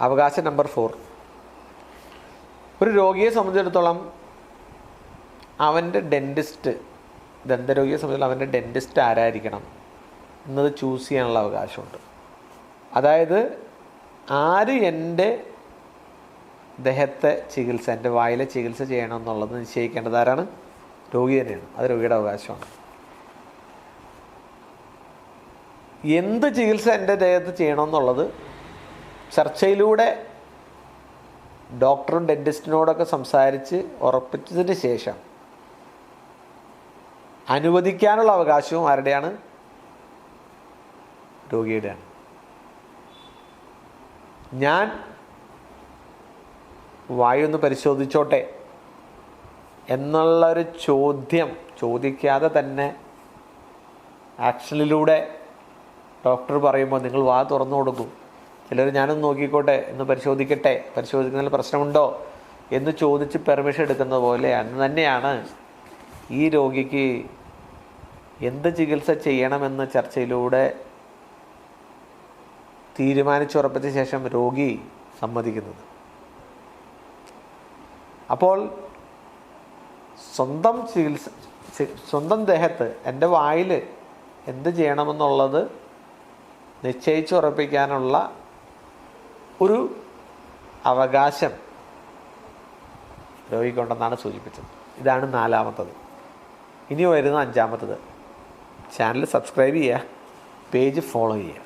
അവകാശം number four. ഒരു രോഗിയെ സംബന്ധിച്ചിടത്തോളം അവന്റെ ഡെന്റിസ്റ്റ് ദന്തരോഗിയെ സംബന്ധിച്ചിടത്തോളം അവന്റെ ഡെന്റിസ്റ്റ് ആരായിരിക്കണം എന്നത് ചൂസ് ചെയ്യാനുള്ള അവകാശമുണ്ട്. അതായത് ആര് എന്റെ ദേഹത്തെ ചികിത്സ എന്റെ വായിലെ ചികിത്സ ചെയ്യണമെന്നുള്ളത് നിശ്ചയിക്കേണ്ടത് ആരാണ്? രോഗി തന്നെയാണ്. അത് രോഗിയുടെ അവകാശമാണ്. എന്ത് ചികിത്സ എന്റെ ദേഹത്ത് ചെയ്യണമെന്നുള്ളത് ചർച്ചയിലൂടെ ഡോക്ടറും ഡെന്റിസ്റ്റിനോടൊക്കെ സംസാരിച്ച് ഉറപ്പിച്ചതിന് ശേഷം അനുവദിക്കാനുള്ള അവകാശവും ആരുടെയാണ്? രോഗിയുടെയാണ്. ഞാൻ വായൊന്ന് പരിശോധിച്ചോട്ടെ എന്നുള്ളൊരു ചോദ്യം ചോദിക്കാതെ തന്നെ ആക്ഷനിലൂടെ ഡോക്ടർ പറയുമ്പോൾ നിങ്ങൾ വാ തുറന്നു കൊടുക്കും. ചിലർ ഞാനൊന്ന് നോക്കിക്കോട്ടെ എന്ന് പരിശോധിക്കട്ടെ പരിശോധിക്കുന്നതിൽ പ്രശ്നമുണ്ടോ എന്ന് ചോദിച്ച് പെർമിഷൻ എടുക്കുന്നത് പോലെയാണ് തന്നെയാണ് ഈ രോഗിക്ക് എന്ത് ചികിത്സ ചെയ്യണമെന്ന് ചർച്ചയിലൂടെ തീരുമാനിച്ചുറപ്പിച്ച ശേഷം രോഗി സമ്മതിക്കുന്നത്. അപ്പോൾ സ്വന്തം ചികിത്സ സ്വന്തം ദേഹത്ത് എന്റെ വായിൽ എന്ത് ചെയ്യണമെന്നുള്ളത് നിശ്ചയിച്ചുറപ്പിക്കാനുള്ള ഒരു അവകാശം രോഗിക്കുണ്ടെന്നാണ് സൂചിപ്പിച്ചത്. ഇതാണ് നാലാമത്തത്. ഇനി വരുന്ന അഞ്ചാമത്തത്. ചാനൽ സബ്സ്ക്രൈബ് ചെയ്യുക പേജ് ഫോളോ ചെയ്യുക.